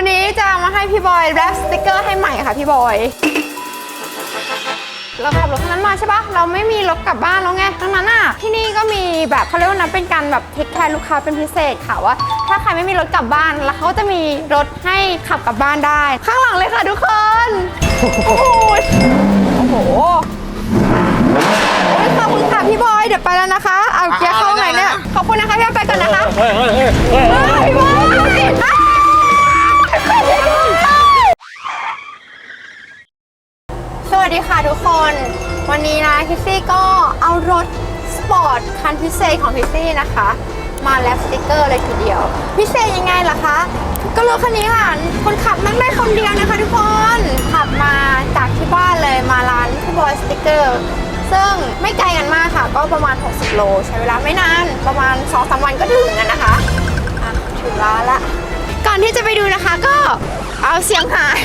วันนี้จะมาให้พี่บอยแรปสติกเกอร์ให้ใหม่ค่ะพี่บอย เราขับรถคันนั้นมาใช่ปะเราไม่มีรถกลับบ้านแล้วไงดังนั้นอะที่นี่ก็มีแบบเขาเรียกว่านะเป็นการแบบเทคแคร์ลูกค้าเป็นพิเศษค่ะว่า ถ้าใครไม่มีรถกลับบ้าน แล้วเขาจะมีรถให้ขับกลับบ้านได้ ข้างหลังเลยค่ะทุกคน โอ้โหโอ้โหโอ้ยขอบคุณค่ะพี่บอยเดี๋ยวไปแล้วนะคะ เอาเกียร์เข้าไหนเนี่ยขอบคุณนะคะพี่ไปกันนะคะเฮ้ยเฮ้ยเฮ้ยเฮ้ยเฮ้ยพี่บอย วันนี้นะพิซซี่ก็เอารถสปอร์ตคันพิเศษของพิซซี่นะคะ มาแลปสติกเกอร์เลยทีเดียว พิเศษยังไงล่ะคะ ก็รถคันนี้ค่ะคนขับนั่งได้คนเดียวนะคะทุกคนขับมาจากที่บ้านเลยมาร้านพี่บอยสติกเกอร์ซึ่งไม่ไกลกันมากค่ะ ก็ประมาณ 60 โล ใช้เวลาไม่นานประมาณ2-3วันก็ถึงกันนะคะอะถึงร้านละก่อนที่จะไปดูนะคะก็เอาเสียงหาย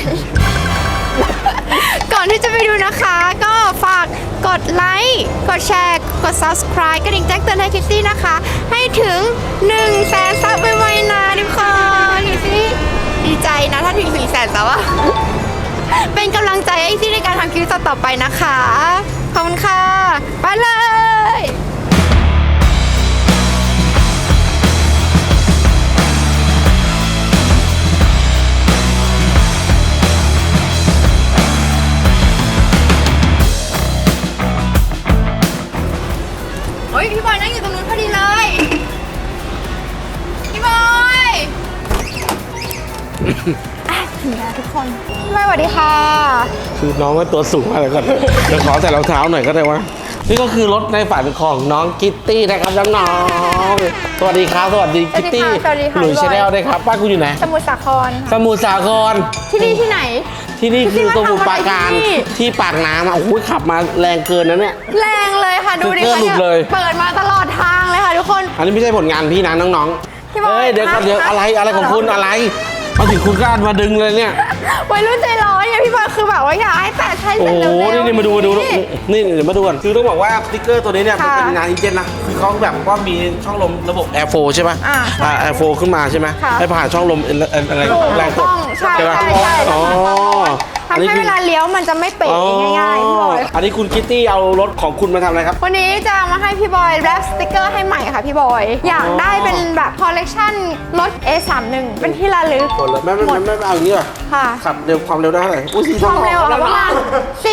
ก่อนที่จะไปดูนะคะ ก็ฝากกดไลค์กดแชร์กด subscribe กระดิ่งแจ้งเตือนให้คิตตี้นะคะ ให้ถึง1แสนซับไวๆนะทุกคนคิตตี้ดีใจนะถ้าถึง1แสนซับอะเป็นกำลังใจให้คิตตี้ในการทำคลิปต่อๆไปนะคะ ขอบคุณค่ะ ไปเลย โอ้ยพี่บอยนั่งอยู่ตรงนู้นพอดีเลย พี่บอยอะถึงแล้วทุกคนพี่บอยสวัสดีค่ะ คือน้องว่าตัวสูงมากเลยก่อนเดี๋ยวขอใส่รองเท้าหน่อยก็ได้วะนี่ก็คือรถในฝันของน้องกิตตี้นะครับน้องๆสวัสดีครับสวัสดีกิตตี้สวัสดีค่ะหลุยพี่บอย ชาแนลด้วยครับบ้านคุณอยู่ไหน สมุทรสาครสมุทรสาครที่นี่ที่ไหน ที่นี่คือสมุทรปราการที่นี่ ที่ปากน้ำอะโอ้ยขับมาแรงเกินนะเนี่ย แรงเลยค่ะดูดิสติ๊กเกอร์ค่ะหลุดเลย เปิดมาตลอดทางเลยค่ะทุกคน อันนี้ไม่ใช่ผลงานพี่นะน้องพี่ๆบอยเอ้ยเดี๋ยวก่อนคะเดี๋ยวอะไรอะไรของคุณอะไรมาถึงคุณกล้ามาดึงเลยเนี่ย วัยรุ่นใจร้อนเนี่ยพี่บอยคือแบบว่าอยากให้แตะใช้โอ้เสร็จโหเร็วๆนี่นี่มาดูมาดูนี่เดี๋ยวมาดูกันคือต้องบอกว่าสติ๊กเกอร์ตัวนี้เนี่ยมันค่ะเป็นงานอินเจนนะคือเขาแบบว่ามีช่องลมระบบ Air 4ใช่ไหมอ่าใช่แอร์โฟขึ้นมาใช่ไหมค่ะให้ผ่านช่องลมเอ่อเอ่ออะไรถูกแรงกดต้องใช่ไหมใช่ใช่ อ๋อ ทำให้เวลาเลี้ยวมันจะไม่เป๋ง่ายๆพี่บอยอันนี้คุณคิตตี้เอารถของคุณมาทำอะไรครับ วันนี้จะมาให้พี่บอยแรปสติกเกอร์ให้ใหม่ค่ะพี่บอย อยากได้เป็นแบบคอลเลกชันรถ A31 เป็นที่ระลึกหมดเลยไม่ไม่ไม่ไม่ไม่เอาอย่างนี้ว่ะค่ะขับเร็วความเร็วได้เท่าไหร่อุ้ยสี่ความเร็วอะประมาณ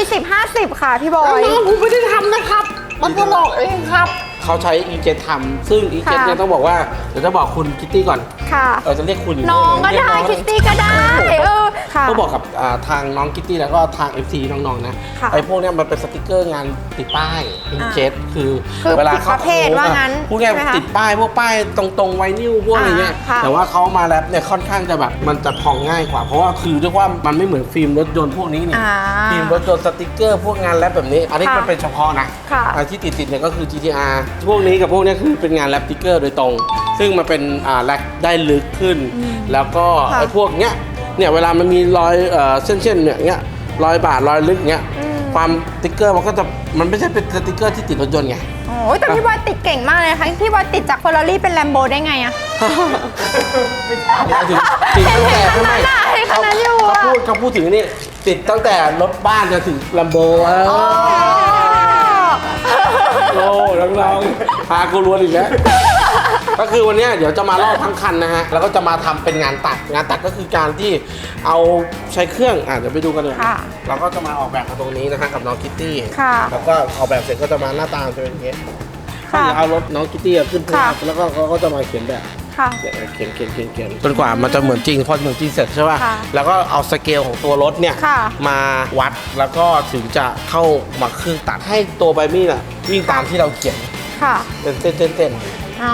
40-50 ค่ะพี่บอยน้องผมไม่ได้ทำนะครับ มันก็หลอกเองครับเขาใช้ e 7ทำซึ่ง e 7ค่ะเนี่ยต้องบอกว่าเดี๋ยวจะบอกคุณคิตตี้ก่อน ค่ะ เราจะเรียกคุณยู่น้องก็เรียได้น้องคิตตี้ก็ได้เออค่ะก็บอกกับอ่าทางน้องคิตตี้แล้วก็ทาง FT น้องๆนะค่ะไอ้พวกเนี้ยมันเป็นสติกเกอร์งานติดป้ายอินเจ็ตคือคือเวลาผิดประเภทว่างั้นพวกเนี้ยใช่ไหมคะติดป้ายพวกป้ายตรงๆไวนิวพวกอะไรเงี้ยอ่าค่ะแต่ว่าเขามาแรปเนี่ยค่อนข้างจะแบบมันจะพองง่ายกว่า เพราะว่าคือเรียกว่ามันไม่เหมือนฟิล์มรถยนต์พวกนี้นี่อ่าฟิล์มรถยนต์สติกเกอร์พวกงานแรปแบบนี้ อันนี้ค่ะมันเป็นเฉพาะนะค่ะ อ่าที่ติดๆเนี่ยก็คือ GTR พวกนี้กับพวกเนี้ยคือเป็นงานแรปสติกเกอร์โดยตรง ซึ่งมันเป็นอ่าแรปได้ลึกขึ้น แล้วก็ค่ะไอ้พวกเนี้ยเนี่ยเวลามันมีรอยเอ่อเส้นๆเนี่ยเงี้ยรอยบาดรอยลึกเงี้ยอืมความสติกเกอร์มันก็จะมันไม่ใช่เป็นสติกเกอร์ที่ติดรถยนต์ไงโอ้ยแต่พี่บอยติดเก่งมากเลยค่ะพี่บอยติดจากเฟอร์รารี่เป็นแลมโบได้ไงอะถึงติดตั้งแต่ข้างในเห็นขนาดนั้นอยู่เขาอะพูดเขาพูดถึงนี่ติดตั้งแต่รถบ้านจนถึงลัมโบโอ้น้องๆพากูรวนอีกแล้ว ก็คือวันเนี้ยเดี๋ยวจะมาลอกทั้งคันนะฮะ แล้วก็จะมาทำเป็นงานตัด งานตัดก็คือการที่เอาใช้เครื่อง อะเดี๋ยวไปดูกันเลยค่ะเราก็จะมาออกแบบกันตรงนี้นะฮะกับน้องคิตตี้ค่ะแล้วก็ออกแบบเสร็จก็จะมาหน้าตาจะเป็นอย่างเงี้ยค่ะเดี๋ยวเอารถน้องคิตตี้ขึ้นค่ะแล้วก็เขาก็จะมาเขียนแบบค่ะเขียนเขียนเขียนเขียนจนกว่ามันจะเหมือนจริงพอเหมือนจริงเสร็จใช่ป่ะค่ะแล้วก็เอาสเกลของตัวรถเนี่ยค่ะมาวัดแล้วก็ถึงจะเข้ามาเครื่องตัดให้ตัวใบมีดอะวิ่งตามที่เราเขียนค่ะเป็นเส้นเส้นเส้นอ๋อ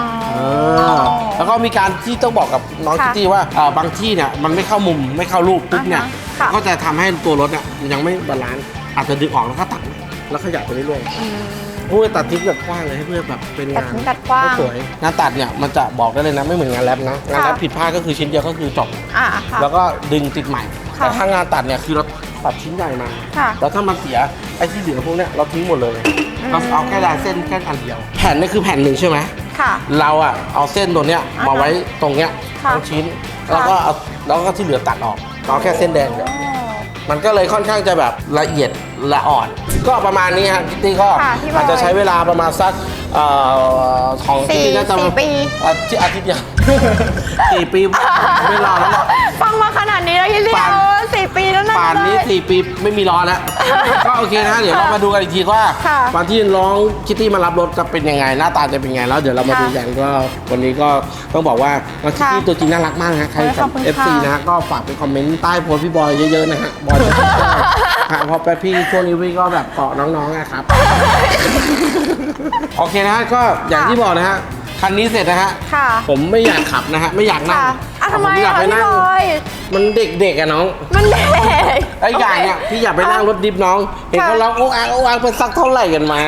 แล้วก็มีการที่ต้องบอกกับน้องค่ะคิตตี้ว่าอ่าบางที่เนี่ยมันไม่เข้ามุมไม่เข้ารูปปุ๊บเนี่ยอ่าฮะค่ะ ก็จะทำให้ตัวรถเนี่ยยังไม่บาลานซ์อาจจะดึงออกแล้วก็ตัดแล้วขยับไปเรื่อยอืมๆพูดตัดทิ้งแบบกว้างเลยให้เพื่อแบบเป็นตัดงานทิ้งตัดกว้างสวยงานตัดเนี่ยมันจะบอกได้เลยนะไม่เหมือนงานแรปนะงานแรปค่ะ ผิดพลาดก็คือชิ้นเดียวก็คือจบ อ่าค่ะ แล้วก็ดึงติดใหม่ค่ะ แต่ถ้างานตัดเนี่ยคือเราตัดชิ้นใหญ่มา ค่ะ แล้วถ้ามันเสียไอ้ที่เหลือพวกเนี้ยเราทิ้งหมดเลยเราเอาแค่ลายเส้นแค่อันเดียว แผ่นนี่คือแผ่นหนึ่งใช่ไหม ค่ะเราอะเอาเส้นตัวเนี้ยอ่าฮะมาไว้ตรงเนี้ยค่ะทั้งชิ้น ค่ะ แล้วก็เอาแล้วก็ที่เหลือตัดออกเอาแค่เส้นแดงเดียวมันก็เลยค่อนข้างจะแบบละเอียดละอ่อน ก็ประมาณนี้ฮะคิตตี้ก็ค่ะพี่บอยอาจจะใช้เวลาประมาณสักเอ่อของคิตสี่ตี้น่าจะสี่ปี อาทิตย์อาทิตย์เดียว สี่ปีไม่รอแล้วหรอก ฟังมาขนาดนี้แล้วพี่เลี้ป่าน วสี่ปีแล้วนะ ป่านนี้เลยสี่ปีไม่มีรอแล้ว ก็โอเคนะ เดี๋ยวเรามาดูกันอีกทีว่าค่ะวันที่น้องคิตตี้มารับรถจะเป็นยังไง หน้าตาจะเป็นยังไงแล้วเดี๋ยวเรามาค่ะดูกันก็วันนี้ก็ต้องบอกว่าน้องคิตตี้ค่ะตัวจริงน่ารักมากนะใครโอ้ยขกัอบบคุณเอฟซีค่ะนะฮะก็ฝากไปคอมเมนต์ใต้โพสต์พี่บอยเยอะๆนะฮะบอยจะชอบฮะเพราะแป๊บพี่ช่วงนี้พี่ก็แบบเกาะน้องๆนะครับ โอเคนะฮะก็อย่างที่บอกนะฮะ คันนี้เสร็จนะฮะ ค่ะ ผมไม่อยากขับนะฮะ ไม่อยากนั่งค่ะอะทำไมผอยาอะกไปพี่นั่ง บอย มันเด็กๆอะน้อง มันเด็กไอ้อย่างเนี่ยพี่อยากไปนั่งรถดิฟน้อง เห็นเขาร้องโอ้อาโอ้อาเป็นสักเท่าไหร่กันมา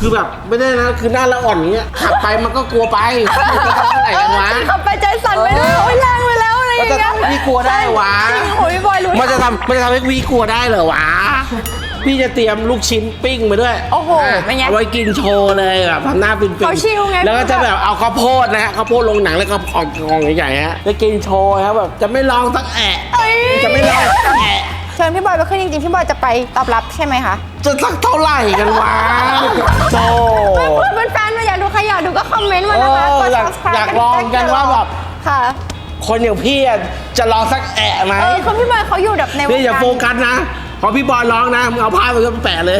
คือแบบไม่ได้นะคือหน้าละอ่อนอย่างเงี้ยขับไปมันก็กลัวไปมันจะเท่าไหร่กันวะ ขับไปใจสั่นไปด้วยเออโอ้ยแรงไปแล้วอะไรอย่างเงี้ยมันจะทำให้พี่กลัวได้วะจริงโอ้ยพี่บอยรู้มันจะทำมันจะทำให้พี่กลัวได้เหรอวะ พี่จะเตรียมลูกชิ้นปิ้งมาด้วยโอ้โหะเป็นไงเอาไว้กินโชว์เลยแบบทำหน้าปิ้งๆเขาชิลไง แล้วก็จะแบบเอาข้าวโพดนะฮะข้าวโพดลงหนังแล้วก็ออกกองใหญ่ๆฮะแล้วกินโชว์ครับแบบจะไม่ลองสักแอะเอ้ยจะไม่ลองสักแอะเชิญพี่บอยไปขึ้นจริงๆพี่บอยจะไปตอบรับใช่ไหมคะจะสักเท่าไหร่กันวะโธ่เพื่อนแฟนๆมาอยากดูใครอยากดูก็คอมเมนต์มานะคะเออกดอยาก subscribe อยากลองกันว่าแบบ ค่ะคนอย่างพี่อะจะลองสักแอะไหม เออคือพี่บอยเขาอยู่แบบในวนี่งอย่าการโฟกัสนะ พอพี่บอยร้องนะมึงเอาผ้าไปก็แปะเลย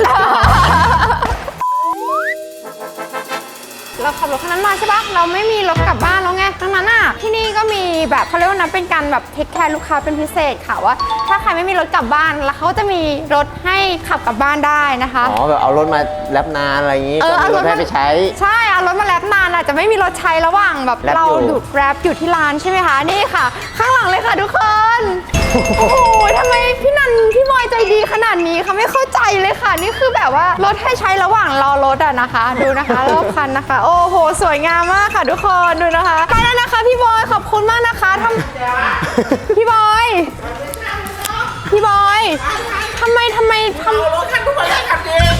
เราขับรถคันนั้นมาใช่ปะเราไม่มีรถกลับบ้านแล้วไงดังนั้นอะที่นี่ก็มีแบบเขาเรียกว่านะเป็นการแบบเทคแคร์ลูกค้าเป็นพิเศษค่ะว่า ถ้าใครไม่มีรถกลับบ้าน แล้วเขาจะมีรถให้ขับกลับบ้านได้นะคะ อ๋อแบบเอารถมาแลบนานอะไรอย่างงี้เออก็มีรถให้ไปใช้ ใช่เอารถมาแลบนานอะจะไม่มีรถใช้ระหว่างแบบแรปเราอยู่ดูดแรปอยู่ที่ร้านใช่ไหมคะนี่ค่ะ ข้างหลังเลยค่ะทุกคนโอ้โห นาดนี้คะไม่เข้าใจเลยค่ะ นี่คือแบบว่ารถให้ใช้ระหว่างรอรถอะนะคะ ดูนะคะรอบคันนะคะ โอ้โห สวยงามมากค่ะทุกคนดูนะคะไปแล้วนะคะพี่บอยขอบคุณมากนะคะทำพี่บอยพี่บอยทำไมทำไมทำรถคันทุกคนแรกขับเอง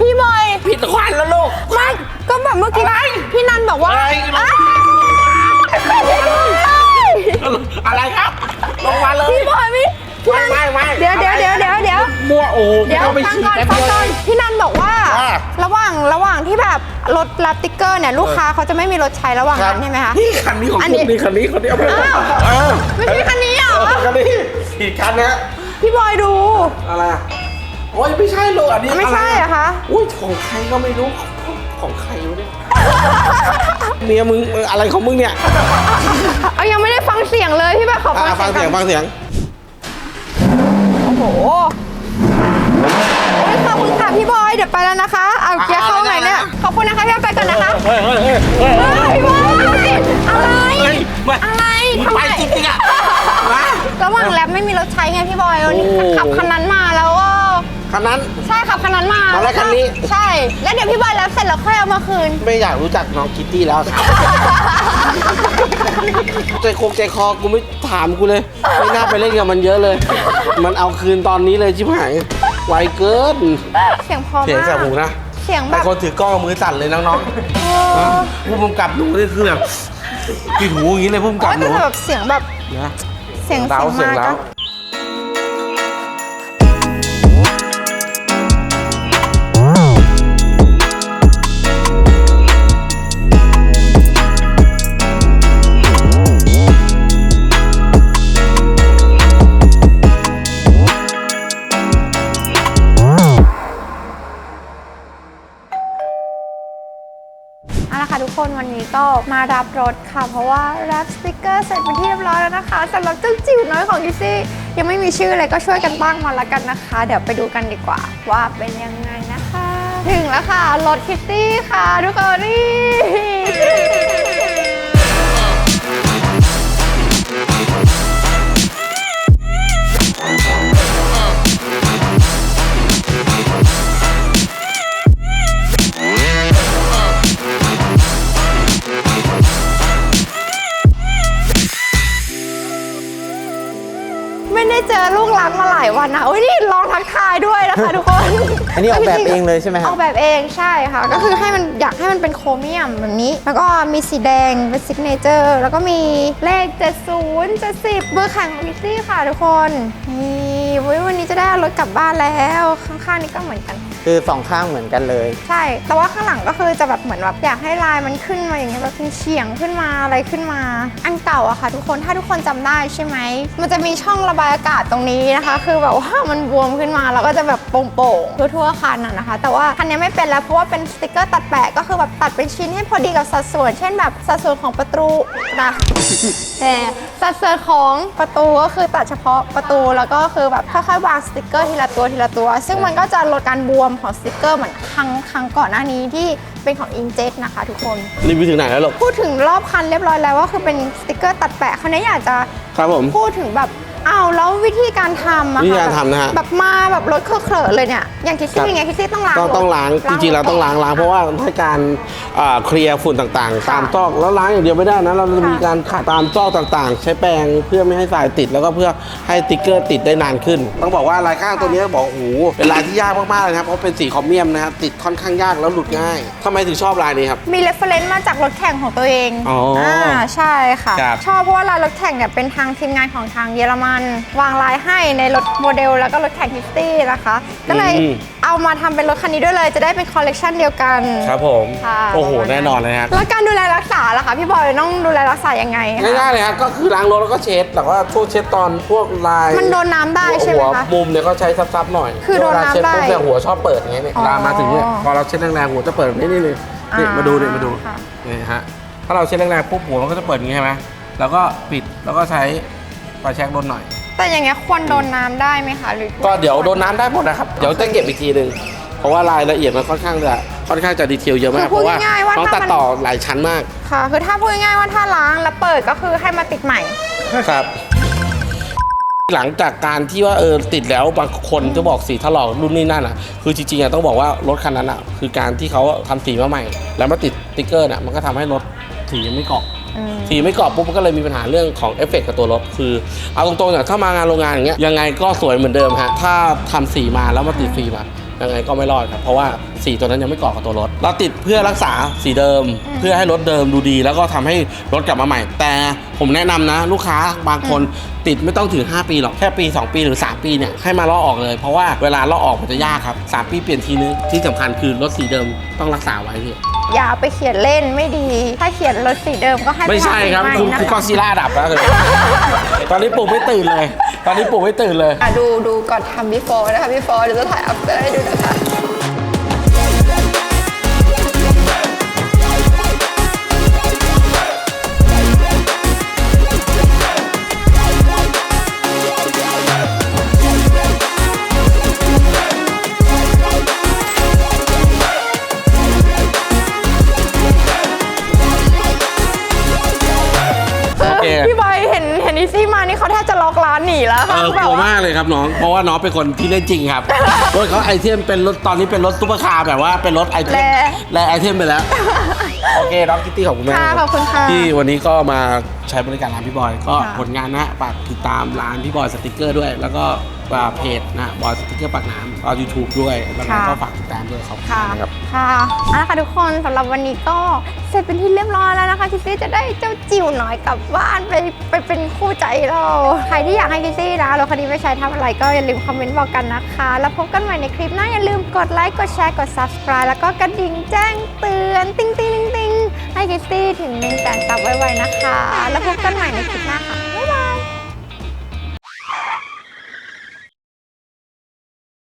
พี่บอยผิดควันแล้วลูกไม่ก็แบบเมื่อกี้พี่นันบอกว่า โอ้โหเดี๋ยวเข้าไปฟังฉีดก่อนแป๊บฟังเดียวก่อนเองพี่นันบอกว่า ว่า ระหว่างระหว่างที่แบบรถรับติ๊กเกอร์เนี่ยลูกค้าเขาจะไม่มีรถใช้ระหว่างนั้นใช่ไหมคะ นี่คันนี้ของอันคุนี้ณนี่คันนี้คนนี้เอาไปอ้าวเออไม่ใช่คันนี้เหรอเออคันนี้อีกคันนะพี่บอยดู อะไรอะโอ้ยไม่ใช่ลูกอันนี้ไม่ใช่เหรอคะ อุ้ยของใครก็ไม่รู้ของใครวะเนี่ย เมียมึงเอออะไรของมึงเนี่ยเอายังไม่ได้ฟังเสียงเลยพี่บอยขออ่าฟัฟังงเสีเสียยงงก่อนฟังเสียง โอ้โหโอ้ยขอบคุณค่ะ พี่บอยเดี๋ยวไปแล้วนะคะ เอาเกียร์เข้าไหนเนี่ย ขอบคุณนะคะพี่บอยไปก่อนนะคะเฮ้ยเฮ้ยเฮ้ยเฮ้ยเฮ้ยพี่บอยอะไรเฮ้ยไม่อะไรมึงทำไปไมจริงๆอะมาระหว่างแรปไม่มีรถใช้ไงพี่บอยวันนี้โอ้ขับคันนั้นมาแล้วก็คันนั้น ใช่ขับคันนั้นมามาแล้วคันนี้ ใช่ แล้วเดี๋ยวพี่บอยแรปเสร็จแล้วค่อยเอามาคืน ไม่อยากรู้จักน้องคิตตี้แล้วใจคงใจคอกูไม่ถามกูเลย ไม่น่าไปเล่นกับมันเยอะเลย มันเอาคืนตอนนี้เลยชิบหาย ไวเกิน เสียงพอเสียงมากแสบหูนะเสียงแบแต่บคนถือกล้องเอามือสั่นเลยน้องโอ้ๆฮะผู้กำกับหนูนี่คือแบบปิดหูอย่างนี้เลยผู้กำกับหแต่นูแบบเสียงแบบ นะเสียงเล้าเสีเสียยงงมากเล้าอ ก็มารับรถค่ะ เพราะว่ารับสติกเกอร์เสร็จเป็นที่เรียบร้อยแล้วนะคะสำหรับเจ้าจิ๋วน้อยของกิซี่ยังไม่มีชื่อเลยก็ช่วยกันตั้งมาละกันนะคะ เดี๋ยวไปดูกันดีกว่า ว่าเป็นยังไงนะคะ ถึงแล้วค่ะรถคิตตี้ค่ะทุกคนนี่ ลูกรักมาหลายวันนะโอ้ยนี่ลองทักทายด้วยนะคะทุกคนอันนี้ออกแบบเองเลยใช่ไหมคอรัอบกแบบเองใช่ค่ะ ก็คือให้มันอยากให้มันเป็นโครเมียมแบบนี้ แล้วก็มีสีแดงเป็นซิกเนเจอร์แล้วก็มีเลข 70 70เบอร์แข่งของพิซซี่ค่ะทุกคนนี่เว้ยวันนี้จะได้เอารถกลับบ้านแล้ว ข้างๆนี่ก็เหมือนกัน คือสองข้างเหมือนกันเลย ใช่ แต่ว่าข้างหลังก็คือจะแบบเหมือนแบบอยากให้ลายมันขึ้นมาอย่างเงี้ยแบบเฉียงขึ้นมาอะไรขึ้นมา อันเก่าอะค่ะ ทุกคนถ้าทุกคนจำได้ใช่ไหมมันจะมีช่องระบายอากาศตรงนี้นะคะ คือแบบว่ามันบวมขึ้นมาแล้วก็จะแบบโป่งๆทั่วๆคันอะนะคะ แต่ว่าคันนี้ไม่เป็นแล้วเพราะว่าเป็นสติกเกอร์ตัดแปะก็คือแบบตัดเป็นชิ้นให้พอดีกับสัดส่วน เช่นแบบสัดส่วนของประตูนะ แต่สัดส่วนของประตูก็คือตัดเฉพาะประตูแล้วก็คือแบบค่อยๆวางสติกเกอร์ทีละตัวทีละตัว ซึ่งมันก็จะลดการบวมของสติกเกอร์เหมือนครั้งครั้งก่อนหน้านี้ที่เป็นของอินเจ็นะคะทุกคน รีวิวถึงไหนแล้วลูกพูดถึงรอบคันเรียบร้อยแล้วว่าคือเป็นสติกเกอร์ตัดแปะคราวนี้อยากจะครับผม พูดถึงแบบ อ้าวแล้ววิธีการทำอะวิธีค่ะการทำนะฮะ แบบมาแบบรถเคอะๆเลยเนี่ยอย่างคิดซี่ไงคิดซี่ต้องล้างต้องรถต้องล้างจริงๆเราต้องล้างล้างเพราะว่าให้การอ่าเคลียร์ฝุ่นต่างๆ ตามซอกแล้วล้างอย่างเดียวไม่ได้นะเราจะมีการขัดตามซอกต่างๆ ใช้แปรงเพื่อไม่ให้สายติดแล้วก็เพื่อให้ติ๊กเกอร์ติดได้นานขึ้น ต้องบอกว่าลายข้างตัวนี้บอกโอ้โหเป็นลายที่ยากมากๆเลยนะครับเพราะเป็นสีคอมเมียมนะครับติดค่อนข้างยากแล้วหลุดง่ายทำไมถึงชอบลายนี้ครับมีเรฟเฟรนซ์มาจากรถแข่งของตัวเองอ๋ออ่ใช่ค่ะครับชอบเพราะว่าลายรถแข่งเนี่ยเป็นทางทีมงานของทางเยอรมันวางลายให้ในรถโมเดลแล้วก็รถแข่งฮิสตี้นะคะ ก็เลยอืม เอามาทำเป็นรถคันนี้ด้วยเลย จะได้เป็นคอลเลกชันเดียวกัน ครับผม ค่ะ โอ้โหประมาณนั้นแน่นอนเลยครับแล้วการดูแลรักษาล่ะคะพี่บอยต้องดูแลรักษายังไงคะง่ายๆเลยครับก็คือล้างรถแล้วก็เช็ดแต่ว่าช่วงเช็ดตอนพวกลายมันโดนน้ำได้ใช่ไหมหัวคะ มุมเนี่ยก็ใช้ซับๆหน่อยคือโดนเวลาเช็ดน้ำได้ปุ๊บเนี่ยหัวชอบเปิดอย่างเงี้ยเนี่ยอ๋อเวลามาถึงเนี่ยพอเราเช็ดแรงๆหัวจะเปิดแบบนี้นี่นี่นี่อ่ามมาดูเนี่ยมาดูค่ะ นี่ฮะถ้าเราเช็ดแรงๆปุ๊บหัวมันก็จะเปิดอย่างงี้ใช่ไหมแล้วก็ปิดแล้วก็ใช้ ไฟแช็กลดหน่อย แต่อย่างเงี้ยควรโดนน้ำได้ไหมคะหรือก็เดี๋ยวโดนน้ำได้หมดนะครับ เดี๋ยวจะเก็บอีกทีหนึ่งเพราะว่ารายละเอียดมันค่อนข้างจะค่อนข้างจะดีเทลเยอะมากคือเพพูดราะว่าง่ายๆว่าต้องถ้าตัดมันต่อหลายชั้นมาก ค่ะ คือถ้าพูดง่ายๆว่าถ้าล้างแล้วเปิดก็คือให้มาติดใหม่ ครับ หลังจากการที่ว่าเออติดแล้วบางคนจะบอกสีถลอกรุ่นนี้นั่นอะ คือจริงๆอะต้องบอกว่ารถคันนั้นอะคือการที่เขาทำสีมาใหม่ แล้วมาติดสติ๊กเกอร์น่ะมันก็ทำให้รถสีไม่เกาะอืม สีไม่กรอบปุ๊บมันก็เลยมีปัญหาเรื่องของเอฟเฟกต์กับตัวรถคือ เอาตรงๆเนี่ยถ้ามางานโรงงานอย่างเงี้ยยังไงก็สวยเหมือนเดิมฮะถ้าทำสีมาแล้วมาติดฟิล์มอะ ยังไงก็ไม่รอดครับเพราะว่าสีตัวนั้นยังไม่เกาะกับตัวรถเราติดเพื่อรักษาสีเดิมอืมเพื่อให้รถเดิมดูดี แล้วก็ทำให้รถกลับมาใหม่ แต่ผมแนะนำนะ ลูกค้าบางคนติดไม่ต้องถึง 5 ปีหรอกแค่ปี 2 ปีหรือ 3 ปีเนี่ยให้มาลอกออกเลย เพราะว่าเวลาลอกออกมันจะยากครับสามปีเปลี่ยนทีนึงที่สำคัญคือรถสีเดิมต้องรักษาไว้พี่อย่าเอาไปเขียนเล่นไม่ดี ถ้าเขียนรถสีเดิมก็ให้ไม่ใช่ครับไปคุณทำคุณสีกอใหม่ซิล่าดับแล้วเลยตอนนี้ปลุกไม่ตื่นเลย ตอนนี้ปลุกไม่ตื่นเลย อะดูดูก่อนทำ before นะคะ before เดี๋ยวจะถ่าย after ให้ดูนะคะโอเคพี่บอยเห็นเห็นอีซี่มานี่เขาแทบจะล็อกร้านหนีแล้วเอค่ะอแบกบลัวว่ามากเลยครับน้อง เพราะว่าน้องเป็นคนที่เล่นจริงครับรถเขาไอเทมเป็นรถตอนนี้เป็นรถซุปเปอร์คาร์แบบว่าเป็นรถไอเทมแลไอเทมไปแล้ว โอเคน้องคิตตี้ขอบคุณมากค่ะขอบคุณค่ะ ที่วันนี้ก็มาใช้บริการร้านพี่บอย ก็ค่ะผลงานนะฝากติดตามร้านพี่บอยสติกเกอร์ด้วย แล้วก็ เพจนะบอยสติกเกอร์ปากน้ำก็ยูทูบด้วยแล้วก็ฝากติดตามด้วยขอบคุณค่ะนะครับค่ะเอาละค่ะทุกคนสำหรับวันนี้ก็เสร็จเป็นที่เรียบร้อยแล้วนะคะคิสซี่จะได้เจ้าจิ๋วน้อยกลับบ้านไปไปเป็นคู่ใจเราใครที่อยากให้คิสซี่นะรถคันนี้ไปใช้ทำอะไรก็อย่าลืมคอมเมนต์บอกกันนะคะ แล้วพบกันใหม่ในคลิปหน้าอย่าลืมกดไลค์กดแชร์กด subscribe แล้วก็กระดิ่งแจ้งเตือนติ๊งติ๊งติ๊งติ๊งให้คิสซี่ถึง1นึ่งแสนซับไวๆนะคะ แล้วพบกันใหม่ในคลิปหน้าค่ะ